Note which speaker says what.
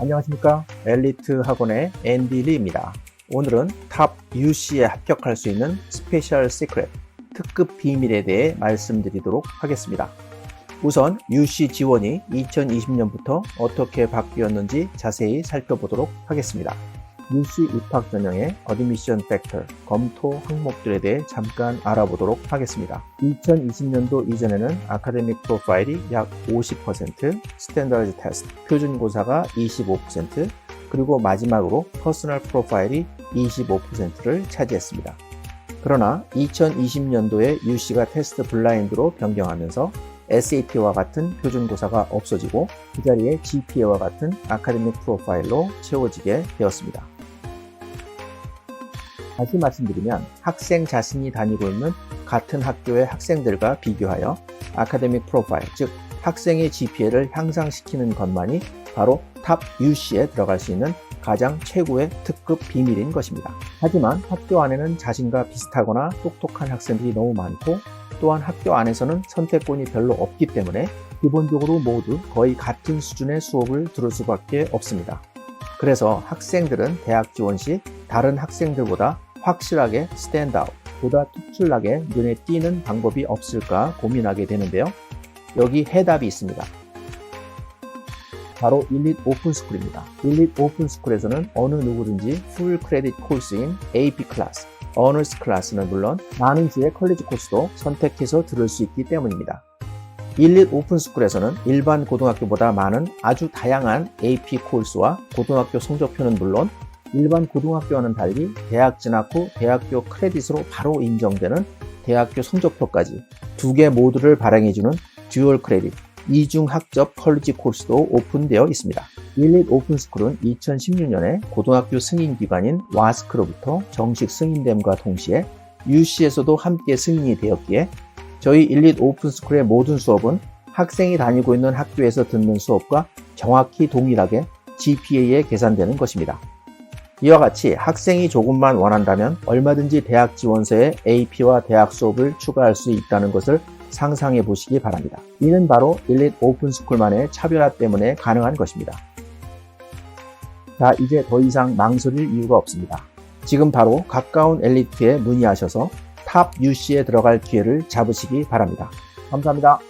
Speaker 1: 안녕하십니까? 엘리트 학원의 앤디 리입니다. 오늘은 탑 UC에 합격할 수 있는 스페셜 시크릿 특급 비밀에 대해 말씀드리도록 하겠습니다. 우선 UC 지원이 2020년부터 어떻게 바뀌었는지 자세히 살펴보도록 하겠습니다 UC 입학 전형의 어드미션 팩터, 검토 항목들에 대해 잠깐 알아보도록 하겠습니다. 2020년도 이전에는 아카데믹 프로파일이 약 50%, 스탠다드 테스트, 표준고사가 25%, 그리고 마지막으로 퍼스널 프로파일이 25%를 차지했습니다. 그러나 2020년도에 UC가 테스트 블라인드로 변경하면서 SAT와 같은 표준고사가 없어지고 그 자리에 GPA와 같은 아카데믹 프로파일로 채워지게 되었습니다. 다시 말씀드리면 학생 자신이 다니고 있는 같은 학교의 학생들과 비교하여 아카데믹 프로파일, 즉 학생의 GPA를 향상시키는 것만이 바로 탑 UC에 들어갈 수 있는 가장 최고의 특급 비밀인 것입니다. 하지만 학교 안에는 자신과 비슷하거나 똑똑한 학생들이 너무 많고 또한 학교 안에서는 선택권이 별로 없기 때문에 기본적으로 모두 거의 같은 수준의 수업을 들을 수밖에 없습니다. 그래서 학생들은 대학 지원 시 다른 학생들보다 확실하게 스탠드아웃, 보다 특출나게 눈에 띄는 방법이 없을까 고민하게 되는데요. 여기 해답이 있습니다. 바로 일릿 오픈스쿨입니다. 일릿 오픈스쿨에서는 어느 누구든지 풀 크레딧 코र्스인 AP 클래스, 어너스 클래스는 물론 많은 주의 컬리지 코스도 선택해서 들을 수 있기 때문입니다. 일릿 오픈스쿨에서는 일반 고등학교보다 많은 아주 다양한 AP 코र्스와 고등학교 성적표는 물론 일반 고등학교와는 달리 대학 진학 후 대학교 크레딧으로 바로 인정되는 대학교 성적표까지 두 개 모두를 발행해주는 듀얼 크레딧 이중 학접 컬리지 코스도 오픈되어 있습니다. 일릿 오픈스쿨은 2016년에 고등학교 승인기관인 와스크로부터 정식 승인됨과 동시에 UC에서도 함께 승인이 되었기에 저희 일릿 오픈스쿨의 모든 수업은 학생이 다니고 있는 학교에서 듣는 수업과 정확히 동일하게 GPA에 계산되는 것입니다. 이와 같이 학생이 조금만 원한다면 얼마든지 대학 지원서에 AP와 대학 수업을 추가할 수 있다는 것을 상상해 보시기 바랍니다. 이는 바로 일릿 오픈스쿨만의 차별화 때문에 가능한 것입니다. 자, 이제 더 이상 망설일 이유가 없습니다. 지금 바로 가까운 엘리트에 문의하셔서 탑 UC에 들어갈 기회를 잡으시기 바랍니다. 감사합니다.